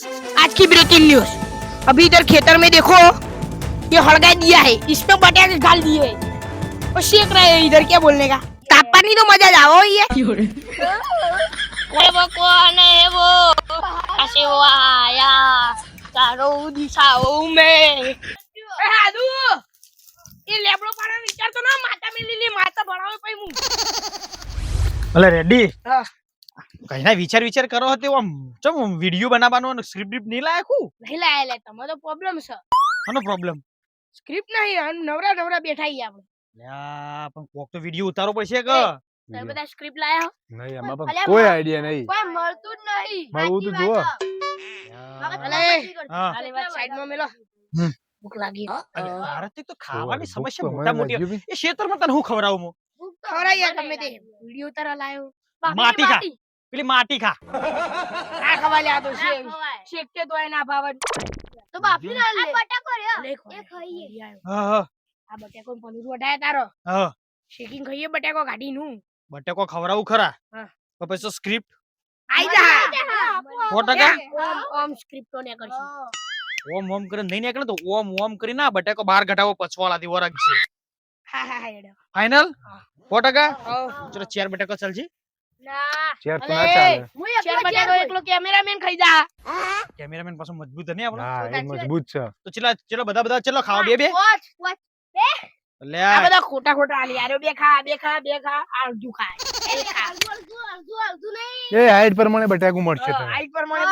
आज की breaking news. अभी इधर खेतर में देखो ये हड़गा दिया है इसमें बटे डाल दिए। और शेख रहे हैं इधर क्या बोलने का? तापनी तो मज़ा जाओ ये। वो है वो? ऐसे वो आया चारों दिशाओं में। हादू ये लेबड़ो विचार तो ना माता मिली ली माता बड़ा हो पाई अरे रेडी हाँ। ના વિચાર વિચાર કરો હતો આમ ચમ વિડિયો બનાવવાનો અને સ્ક્રિપ્ટ બિપ્ટ નહીં લાયકું નહીં લાયા લે તમે તો પ્રોબ્લેમ છે. કોનો પ્રોબ્લેમ સ્ક્રિપ્ટ નહીં આમ નવરા નવરા બેઠા છીએ આપણે. લ્યા પણ કોક તો વિડિયો ઉતારો પડશે કે તમે બધા સ્ક્રિપ્ટ લાયા નહીં એમાં પણ કોઈ આઈડિયા નહીં. કોઈ મળતું જ નહીં. મળવું તો જુઓ. અલે હા. વાત સાઈડમાં મેલો. ભૂખ લાગી. અરે ભારત તો ખાવાની સમસ્યા મોટા મોટી એ ક્ષેત્રમાં તને હું ખવડાવું હું? ખવડાવી તમે તે વિડિયો ઉતારા લાયો. માટી ખા. પેલી માટી ખા. ના ખવાય લે આ તો શેક શેકતે તો એના ભાવ તો બાપી ના લે. બટાકો રે એ ખાઈએ. હા, હા, આ બટેકો પનીર વઢાય તારો. હા. શેકિંગ ખાઈએ બટાકો કાઢી નું બટેકો ખવરાવું ખરા. હા. તો પછી સ્ક્રિપ્ટ આઈ જા. સો ઓમ ઓમ સ્ક્રિપ્ટો ને કરશું ઓમ ઓમ કરીને નહીં નીકળે તો ઓમ ઓમ કરી ના બટેકો બહાર ઘટાવો પચવાલાથી વરગ છે ફાઈનલ હા હા. એડો ફાઇનલ સો ટકા ચલો ચાર બટેકો ચાલશે ના. તો ના ચાલે. હું ચાર એકલો કેમેરામેન ખાઈ જા. કેમેરામેન પાછો મજબૂત નહીં આપણો. હા એ મજબૂત છે. તો ચલા ચલો બધા બધા ચલો ખાવા? બે બે? વોચ વોચ લે આ બધા ખોટા ખોટા આલી યાર બે ખા બે ખા બે ખા. આ અડધું ખા એ ખા. અડધું અડધું અડધું અડધું નહીં. એ હાઈટ પ્રમાણે બટાકું મળશે તને. આઈ પર મને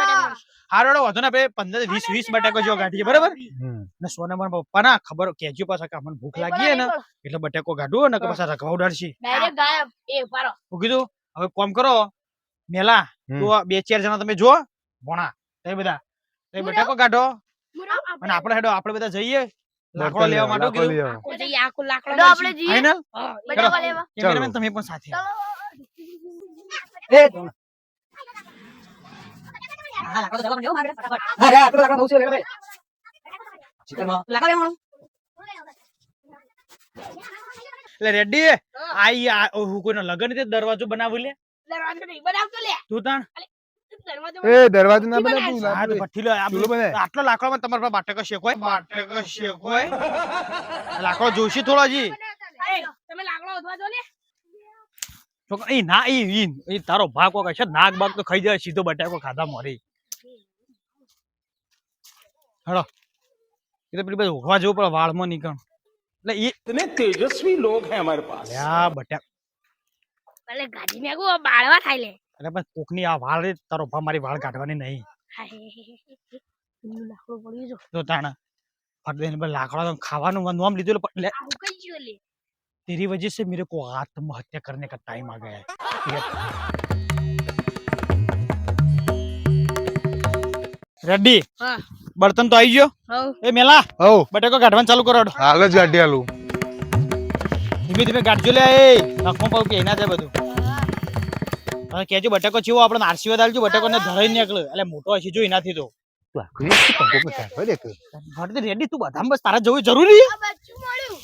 હારોડો વધુ ને પંદર વીસ વીસ બટાકો જેવો કાઢીએ બરાબર? ને ને સોનામાં પપ્પા ના ખબર કેજો પાછા કે અમને ભૂખ લાગી ને એટલે બટેકો ગાઢું ને કે પાછા રખવા ઉડાડશે. ડાયરેક્ટ ગાયબ. એ પારો હું કીધું? હવે કોમ કરો. મેલા. તો બે ચાર જણા તમે જો ભણા તે બધા. તે બટાકો કાઢો. અને આપણે હેડો આપણે બધા જઈએ. લાકડો લેવા માટે લાકડો કીધું. લઈ આવો. આખો જઈએ. આખો લાકડો લાકડો લેવો મારે. ફટાફટ. હા, લાકડો લાકડો બહુ છે લેવા ભાઈ તમે પણ લાકડો આવો. એટલે રેડી આઈ આ હું કોઈનો લગન છે? દરવાજો બનાવું લે. દરવાજો નહીં બનાવતો લે. તું તાણ. એ દરવાજો ના બનાવ. હા તો ભઠ્ઠી લો. આટલો લાકડામાં તમારા પર બાટકો શેક હોય? બાટકો શેક હોય. લાકડો જોઈશે થોડો હજી. તમે લાકડો ઉધવા દો ને. છોકરા ના ઈ ઈ ઈ તારો ભાગ કોક છે? નાગ બાગ તો ખાઈ જાય સીધો બટાકો ખાધા મરી. હળો. એ તો પેલી બાજુ ઉઘવા જવું પડે વાળમાં નીકળ. એટલે ઈ इतने तेजस्वी लोग हैं हमारे पास લ્યા બટા ભલે ગાડી મેગો બાળવા થાય લે અરે પણ કોકની આ વાળ રે તારો ભા મારી વાળ કાઢવાની નહીં હાય લાકડો પડ્યું જો તો તાણા ફટ દઈને પેલા લાકડા તો ખાવાનું વા નોમ લીધું એટલે લે, આ કઈ ગયો લે तेरी वजह से मेरे को आत्महत्या करने का टाइम आ गया है રેડી હા બર્તન તો આવી ગયો. એ મેલા હઉ બટેકો કાઢવાનું ચાલુ કરો. હાલ જ કાઢી આલું. ધીમે ધીમે કાઢજો લે એ નખમાં પાવ કે એના જાય બધું. હવે કેજો બટેકો છે આપણે આશીર્વાદ આલજો બટેકો ને ધરાઈ નીકળે એટલે મોટો હશે જો એનાથી તો. રેડી તું બધામાં બસ તારા જવું જરૂરી. આ બચ્ચું મળ્યું.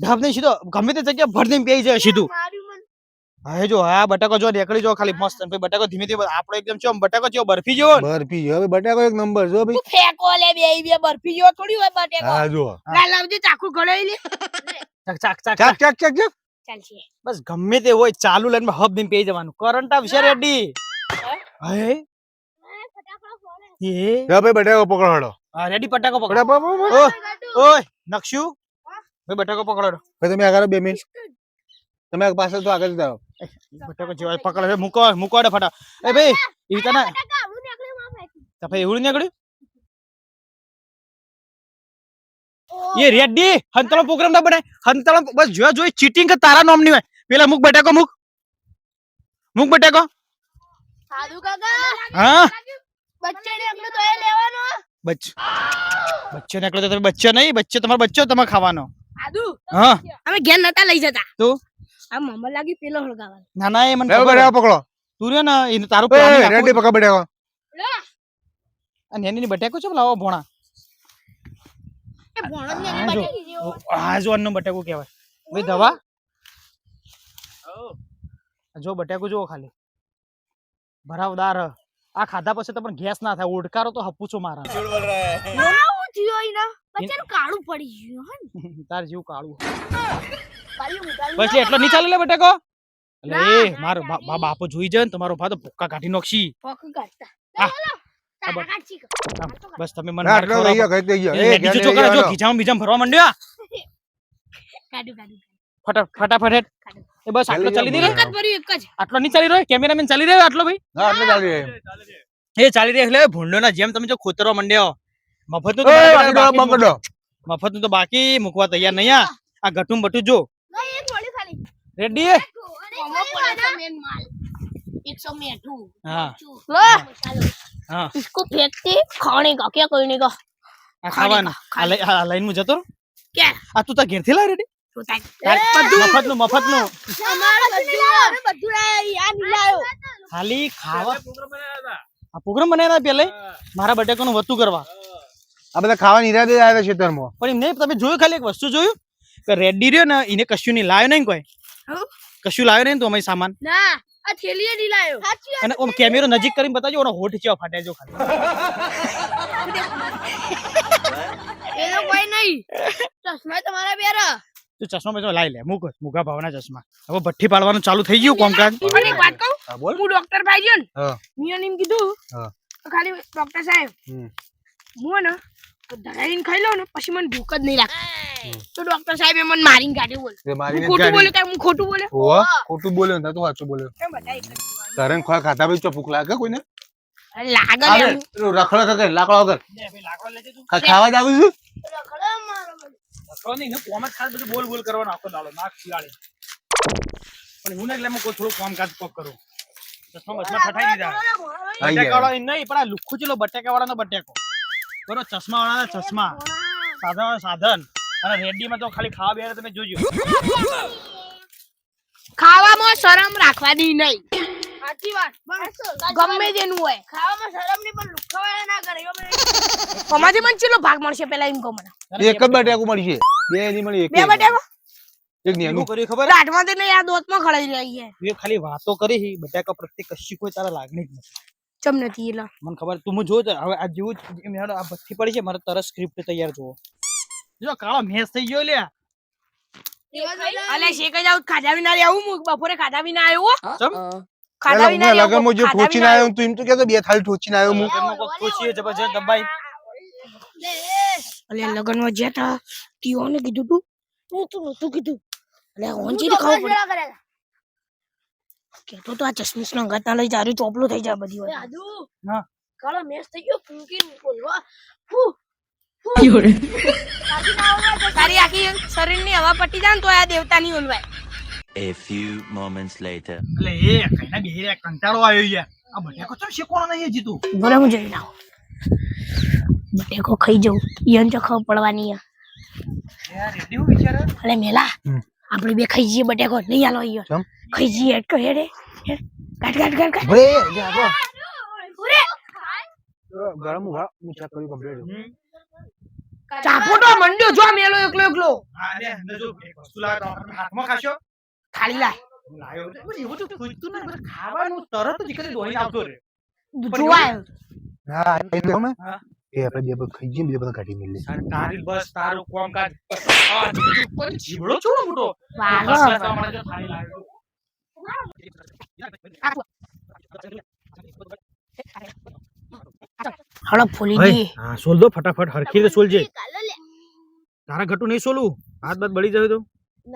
ઢાબ નહીં સીધો ગમે તે જગ્યા ભર દઈને પેઈ જાય સીધું. હા જો હા બટાકો જો નીકળી જો ખાલી મસ્ત ભાઈ બટાકો ધીમે ધીમે આપણો એકદમ ચો બટાકો ચેવો બરફી જેવો બરફી બરફી હવે બટાકો એક નંબર જો ભાઈ. ફેકો લે બે બે બરફી જેવો થોડી હોય બટાકો. હા જો ના લાવજે ચાકુ ઘડાઈ લે. ચાક ચાક ચાક ચાક ચાક. ચાક ચાક ચાલશે. બસ ગમે તે હોય ચાલુ લાઈન હબ દઈને પી જવાનું. કરંટ આવશે રેડી હે. એ જા ભાઈ બટાકો પકડો. હા રેડી બટાકો પકડો. ઓ ઓય નક્ષુ ભાઈ બટાકો પકડો. ભાઈ તમે આગળ બે મિનિટ તમે આ પાછળ તો આગળ જાઓ. બટાકો જેવા પકડો છે. મૂકો મૂકો દે ફટા એ ભાઈ ઈ તને બટાકા હું નીકળ્યું માં ફેંકી તો ભાઈ એવું નીકળ્યું? એ રેડી હંતળો પ્રોગ્રામ ના બનાય. હંતળો બસ જો જોઈ ચીટિંગ કે તારા નામની હોય? પેલા મુક બટાકો મુક. મુક બટાકો. સાધુ કાકા. હા? તો એ લેવાનો. બચ્ચ બચ્ચો નીકળ્યો તો તમે બચ્ચો નહીં બચ્ચો તમારો બચ્ચો તમારે ખાવાનો. આદુ હા. અમે ઘેર નતા લઈ જતા. તો? આ મમ્મા લાગી પેલો હળગાવાનો. ના ના એ મને ખબર બટાકો પકડો. તું રે ને એને તારું planning રેડી પકડ બટાકો અને એની બટેકો છે લાવો ભોણા. એ ભણો જ. હા, બટેકી જેવો. આ જો અન્ન બટેકો કહેવાય. ભાઈ દવા? જો બટેકો જુઓ ખાલી. ભરાવદાર આ ખાધા પછી તો પણ ગેસ ના થાય. ઓડકારો તો હપુચો મારા કાળું પડી ગયું હે તાર જેવું કાળું. પછી એટલો નહીં ચાલે લે બટેકો? એટલે એ મારો બાપો જોઈ જાય ને તમારો ભા તો ભૂક્કા કાઢી નાખશી. બસ. તમે મને આટલો રહી ગયો, ખાઈ ગયો. એ બીજો છોકરા જો. ગીજામાં બીજામાં ફરવા માંડ્યા? કાઢ્યું કાઢ્યું ફટાફટ એ બસ આટલો ચાલી દે. એક જ ભર્યું એક જ. આટલો નહીં ચાલી રહ્યો? કેમેરામેન ચાલી રહ્યો આટલો ભાઈ? હા, આટલો ચાલી રહ્યો. એ ચાલી રહ્યો એટલે ભૂંડોના જેમ તમે જો ખોતરવા માંડ્યો. મફતનું બાકી મફત તો બાકી મૂકવા તૈયાર નહીં આ ઘટું બટું જો. રેડી અને આમાં પડે છે main માલ. એકસો મીઠું હા લો હા इसको फेंकते खाने का क्या करने का આ ખાવાનું આ લઈ આ લાઈન માં જતો રહો. क्या આ તું તાર ઘેરથી લાય રેડી મફત નું મફત નું हमारा બધું બધું આ મિલાયો ખાલી ખાવા આ પ્રોગ્રામ બનાવ્યા પેલે મારા બટેકાનું વતું કરવા આ બધા ખાવાની ઈરાદે જ આવ્યા છે ખેતરમાં. પણ એમ નહીં તમે જોયું ખાલી એક વસ્તુ જોયું કે રેડી રહ્યો ને એને કશું નહીં લાવ્યો નહીં કોઈ હઉ. કશું લાવ્યો નહીં તો અમે સામાન? ના આ થેલીએ નહીં લાવ્યો. સાચી અને ઓમ કેમેરો નજીક કરીને બતાજો ઓનો હોઠ ચેવા ફાટે જો ખાલી એનો કોઈ નહીં. ચશ્મા તમારા બેરા તું ચશ્મા બેસો લાવી લે મૂક મૂગા ભાવના ચશ્મા. હવે ભઠ્ઠી પાડવાનું ચાલુ થઈ ગયું કોમકાજ મને એક વાત કહું? હા, બોલ. હું ડોક્ટર ભાઈ જો ને હા, એમ કીધું હા. ખાલી ડોક્ટર સાહેબ હું ને તો ધરાઈને ખાઈ લઉં ને પછી મને ભૂખ જ નહીં લાગતી. તો ડોક્ટર સાહેબ મને મારીને કાઢ્યો બોલ. તે હું મારીને ખોટું. બોલ્યો કે હું ખોટું બોલ્યો? ઓહો, ખોટું બોલ્યો ને તું સાચું બોલ્યો. કેમ બધા એક જ વાત? તારે ને ખોળા ખાધા પછી ચોખ્ખું લાગે કોઈને? અરે લાગે. રખડો કરે લાકડો ખા- ખાવા જ આવું છું? રખડો મારો બોલ બોલ કરવાનો આખો નાળો નાક ખીલાડે પણ હું ને એટલે કોઈ થોડું કામકાજ કોક કરું. ચશ્મા બચમાં ઠઠાઈ દીધા. આઈ બટેકા ગયા. વાળા નહીં પણ આ લુખ્ખું ચેલો બટેકા વાળાનો બટેકો. બરો ચશ્મા વાળાના ચશ્મા. સાધન વાળા સાધન. અને હેડીમાં તો ખાલી ખાવા બેરે તમે જોજો. ખાવામાં શરમ રાખવા દી નહીં. સાચી વાત. ગમે તેનું હોય. ખાવામાં શરમ નહીં પણ લુખાવાળા ના કરે અમાથી મને ચેલો ભાગ મળશે પેલા એમ કહો મને? એક જ બટેકું મળશે. બે નહીં મળી એક બે બટેકો? એક નેનું. કર્યું ખબર? આઠમાં તો નહીં આ દોતમાં ખડાઈ રહી છે. એ ખાલી વાતો કરી છે, બટેકા પ્રત્યે કશી કોઈ તારા લાગણી જ નથી. ચમ નથી એલા મને ખબર તું હું જો હવે આ જેવું જ એમ હેડો આ ભઠ્ઠી પડી છે મારે તરત સ્ક્રિપ્ટ તૈયાર જોવો. જો કાળો મેસ થઈ ગયો લ્યા અલે શેક જ આવું ખાધા વિના આવું હું બપોરે ખાધા વિના આવ્યો. ચમ? ખાધા વિના હું લગનમાં જો ઠોચી ના આવ્યો તું એમ તો કહેતો બે થાળી ઠોચીને આવ્યો હું. ઘરમાં કોક ખુશી જબરજસ્ત દબાઈ. અલે લગનમાં જ્યાં તા તીઓને કીધું તું. નહોતું નહોતું કીધું. અલે ઓંજી ને ખાવ પડે. કેતો તો આ ચશ્મીસ નો અંગાત ના લઈ જારું ચોપલું થઈ જાય બધી વાત હા. કાળો મેસ થઈ ગયો ફૂંકી બોલવા. ફૂ. તારી આખી શરીરની હવા પટી જાય ને તો આ દેવતા ઓલવાય A few moments later. એટલે એ કઈના બેહી રહ્યા કંટાળો આવ્યો યાર આ બટાકો ચમ શેકોણો નહીં હજી તું? બોલે હું જોઈ લાવ બટેકો ખાઈ તો ખબર પડવાની. યાર રેડી હું વિચારે? અલે મેલા. આપણે બે ખાઈ જઈએ બટેકો. નહીં ચમ? ખાઈ જઈએ. હેડ હેડ. કાટ કાટ કાટ ગરમ હું કર્યું. ચાપોટો મંડ્યો જો મેલો એકલો એકલો. હા અરે અંદર જો એક વસ્તુ લાવ્યો તો હાથમાં ખાશો? ખાલી લાય. એવું તો ખૂજતું ના ખાવાનું તરત જ કરી દોઈને આવતો રે જોવા હા, એ તો અમે. એ આપણે બે ખાઈ જઈએ બીજા બધા કાઢી મેલીએ. તારી- તારી બસ તારું જીવડો મોટો? વાગો. બસ જો. હળપ ફૂલી ગઈ હા સોલ દો ફટાફટ હરખી રીતે સોલજે. તારા ઘટું નહીં સોલું? હાથ બાદ બળી જાય તો?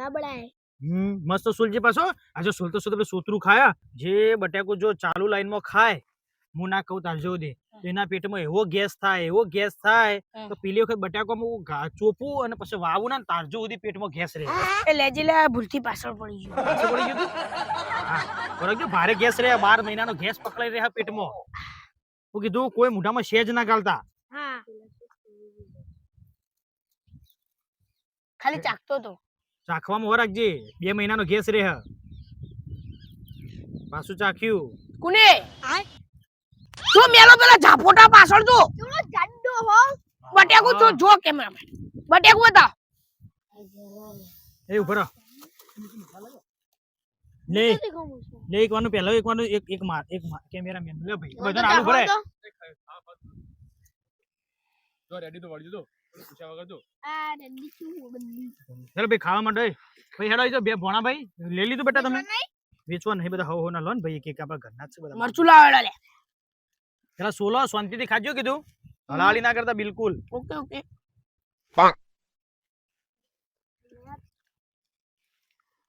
ના બળાય. હમ મસ્ત સોલજે પાછો. આ જો સોલતો સોલતો પેલું સોતરું ખાયા. જે બટાકો જો ચાલુ લાઈનમાં ખાય હું ના કહું તાર જો દે. એના પેટમાં એવો ગેસ થાય એવો ગેસ થાય તો પેલી વખત બટાકામાં ચોપું અને પછી વાવું ના તારજો સુધી પેટમાં ગેસ રહે. એ લેજે લે ભૂલથી પાછળ પડી ગયો. પાછળ પડી ગયું તું? હા બરાબર ભારે ગેસ રહે બાર મહિનાનો ગેસ પકડાઈ રહ્યા પેટમાં. હું કીધું કોઈ મોઢામાં શેજ ના ગાલતા. હા. ખાલી ચાખતો તો. ચાખવામાં હો રાખજે. બે મહિનાનો ગેસ રહે. પાછું ચાખ્યું. કુને? તો મેલો પેલા ઝાપોટા પાછળ તો જાડો હો બટેકુ તો જો કેમેરામેન બટેકુ બતાવ. એ ઊભો રહો. લે. લે એક વાનું પહેલો એક વાનું એક એક માર એક માર. કેમેરામેન લે ભાઈ બધાને આલુ ભરે જો રેડી તો વળજો તો પૂછ્યા વગર તો આ રેડી શું બધી. ચાલ ભાઈ ખાવા માંડો ભાઈ હેડો જાઓ, બે ભોણા ભાઈ. લઈ લીધું બેટા તમે. વેચવા નહીં? બધા હો હો ના લો ને ભાઈ એક એક આપણા ઘરના છે બધા. મરચું લાવેડો લે. પેલા સોલો શાંતિથી ખાજો કીધું. હલાળી ના કરતા બિલકુલ. Okay okay.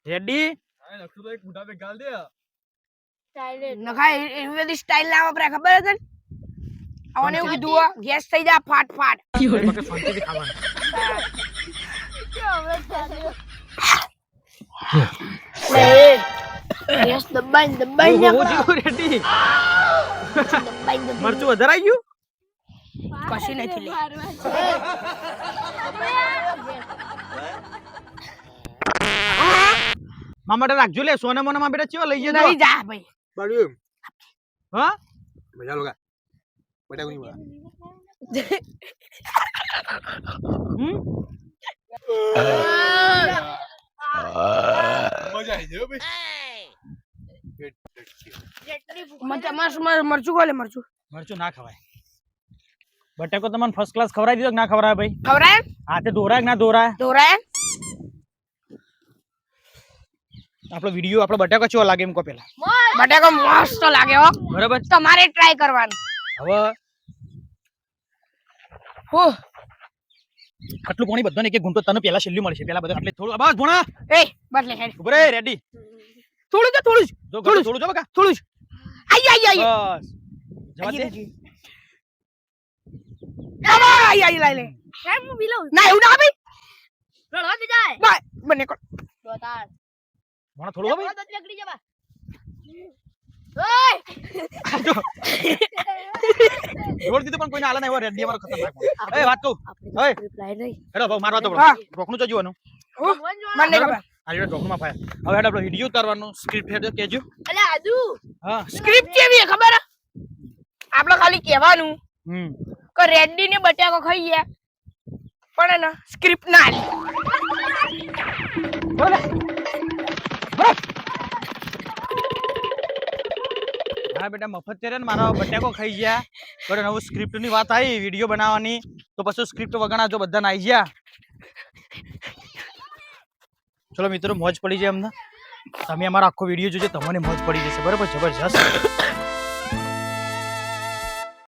રેડી નકશું તો એક મોટા પે ગાલ દે. નખાય એ- બધી સ્ટાઇલ ના વપરાય ખબર હતી આવને એવું કીધું હો, ગેસ થઈ જા ફાટ ફાટ શાંતિથી ખાવાનું. Gas ready. મરચું વધારે આવી ગયું? કશું નથી લે મારા માટે રાખજો લે સોના મોના માં બેટા ચેવા લઈ જાય નહીં જા ભાઈ. બાળ્યું હા મજા લોગા બટાકું નહીં હમ? મજા આવી ગયો ભાઈ મરચા ખોલે મરચું મરચું ના ખવાય. બટાકો તમને ફર્સ્ટ ક્લાસ ખવડાવી દીધો કે ના ખવડાવે ભાઈ? ખવરાય હાથે દોરાય કે ના દોરાય દોરાય આપણો વીડિયો આપણો બટેકો ચેવો લાગે એમ કો પેલા. બટાકો મસ્ત લાગે હો. બરાબર. તમારે ટ્રાય કરવાનું. હવે હો આટલું પાણી બધાને એક એક ઘૂંટો તને પેલા છેલ્લું મળશે. પેલા બધા એટલે થોડું. બસ ભણા. એ બદલે હેડ. ઉભરે રેડી થોડું જો થોડું જ. જો થોડું થોડું થોડું જો બકા. થોડું જ. આઈ આઈ આઈ. બસ. જવા દે. આઈ આઈ. લે ના એવું ના ભાઈ. રડવા દે જાય. બાય બને કોણ? જોતાર. ભોણા થોડું જવા. જોડ દીધું પણ કોઈને હાલે નહીં રેડી મારો ખતરનાક એ વાત કહું. ઓય. રિપ્લાય નહીં. હેડો ભાઈ મારવા તો રોકનું. ખબર. ફાય હવે હેડો આપણો વીડિયો ઉતારવાનું. સ્ક્રિપ્ટ હેડો કેજો. અલા, આદુ. હા. સ્ક્રિપ્ટ કેવી ખબર? આપણે ખાલી કહેવાનું હમ. કે રેડ્ડી ને બટાકો ખાઈ ગયા. પણ એને સ્ક્રિપ્ટ ના આલી. બેટા મફત છે મારા બટાકો ખાઈ ગયા. પણ નવું સ્ક્રિપ્ટની વાત આવી, વીડિયો બનાવવાની. તો પછી સ્ક્રિપ્ટ વગણા જો બધા આવી ગયા. ચલો મિત્રો, મોજ પડી જાય અમને તમે અમારો આખો વીડિયો જોજો, તમને મોજ પડી જશે. બરાબર? જબરજસ્ત.